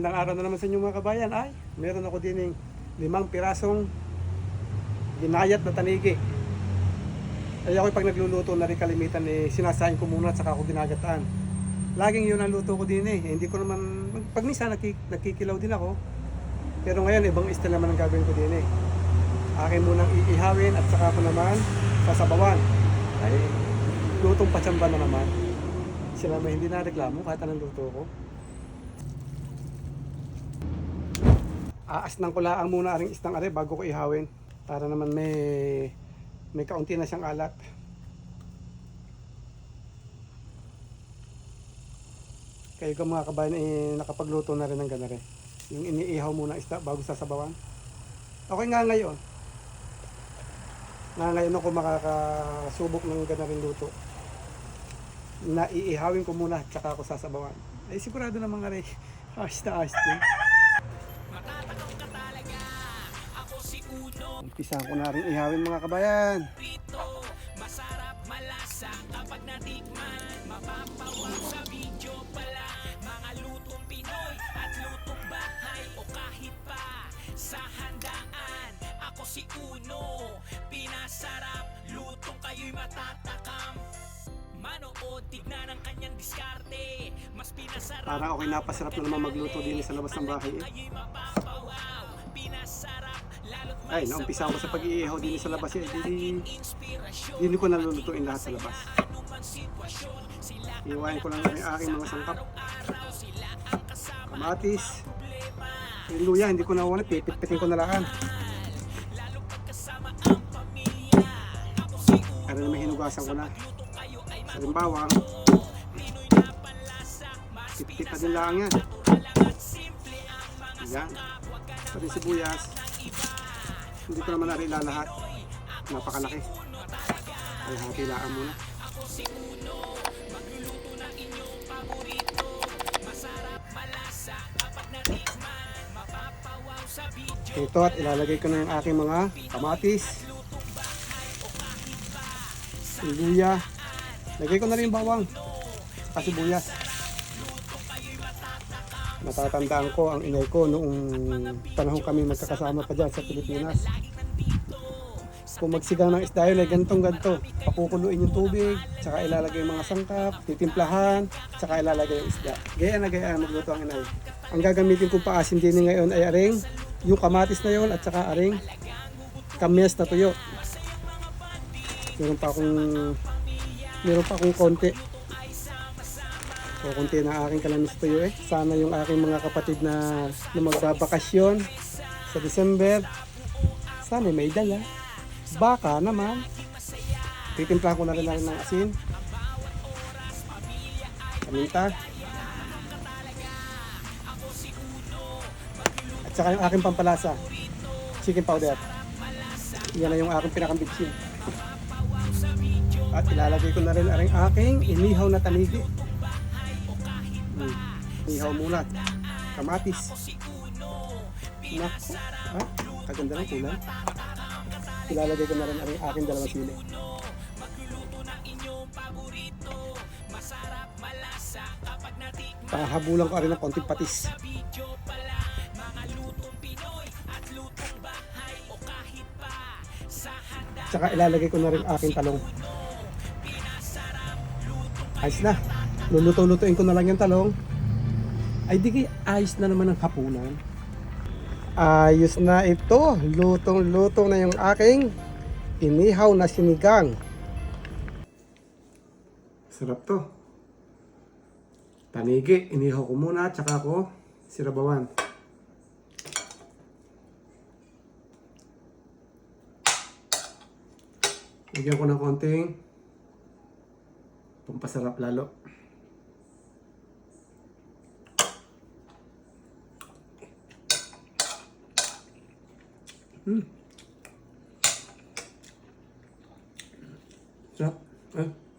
Magandang araw na naman sa inyo mga kabayan. Ay, meron ako din limang pirasong ginayat na tanigi. Ay ako pag nagluluto na rin kalimitan eh, sinasahin ko muna at saka ako ginagataan. Laging yun ang luto ko din eh. Hindi ko naman, pag minsan nakik, nakikilaw din ako. Pero ngayon, ibang style naman ang gagawin ko din eh. Akin munang iihawin at saka ko naman sasabawan. Ay, lutong patsamba na naman. Sila may hindi na reklamo kahit anong luto ko. Aasnang ko lang muna aring istang are bago ko ihawin. Para naman may may kaunti na siyang alat. Kayo ka mga kabayan eh, nakapagluto na rin ng ganare. Yung iniihaw muna isda bago sasabawan. Okay nga ngayon. Nga ngayon ako makakasubok ng ganaring luto. Na iihawin ko muna tsaka ako sasabawan. Ay sigurado na mga rin. Ayos na ayos. Uno Umpisa ko na rin ihawin mga kabayan. Rito, masarap malasa kapag natikman Mapapawaw sa video pala Mga lutong Pinoy at lutong bahay O kahit pa sa handaan Ako si Uno, pinasarap Lutong kayo'y matatakam Manood, tignan ang kanyang diskarte Mas pinasarap Para okay napasarap na naman magluto din sa labas ng bahay. Eh. Ay, naumpisa ako sa pag-iihaw din sa labas eh. Hindi, hindi ko nalulutuin lahat sa labas. Iwain ko lang yung aking mga sangkap. Kamatis. Yung luya, hindi ko nawalan. Pipit-pitin ko na Uno, Kaya naman hinugasan ko na. Mas pipit na din lang yan. Yan. Pati sibuyas. Hindi ko naman narila lahat. Napakalaki. Ay, hakilaan muna. Ito at ilalagay ko na yung aking mga kamatis. Luya. Lagay ko na rin bawang. Saka sibuyas. Natatandaan ko ang inay ko noong panahon kami magkakasama pa dyan sa Pilipinas. Kung magsigang ng isda yun ay gantong ganto. Pakukuluin yung tubig, tsaka ilalagay yung mga sangkap, titimplahan, tsaka ilalagay yung isda. Gaya na gaya magluto ang inay. Ang gagamitin kong paasin din ngayon ay aring yung kamatis na yun at saka aring kames na tuyo. Meron pa akong meron pa akong konti. So, konti na aking kalamis tuyo eh. Sana yung aking mga kapatid na, na magbabakasyon sa December. Sana may dala. Baka naman. Titimpla ko na rin ng asin. Paminta. At saka yung aking pampalasa. Chicken powder. Yan na yung aking pinakambitsin. At ilalagay ko na rin ang aking inihaw na tanigi. Inihaw muna. Kamatis. Nako. Ah, kaganda ng kulay. Ilalagay ko na rin ang aking dalawang sili. Pahabulan ko rin ng konting patis. Tsaka ilalagay ko na rin aking talong. Ayos na. Luluto-lutuin ko na lang yung talong. Ay di kay ayos na naman ang hapunan. Ayos na ito. Lutong-luto na yung aking inihaw na sinigang. Sarap to. Tanigi, inihaw ko muna, tsaka ko sirabawan. Bigyan ko ng konting pampasarap lalo. Hmm. Sarap. Eh.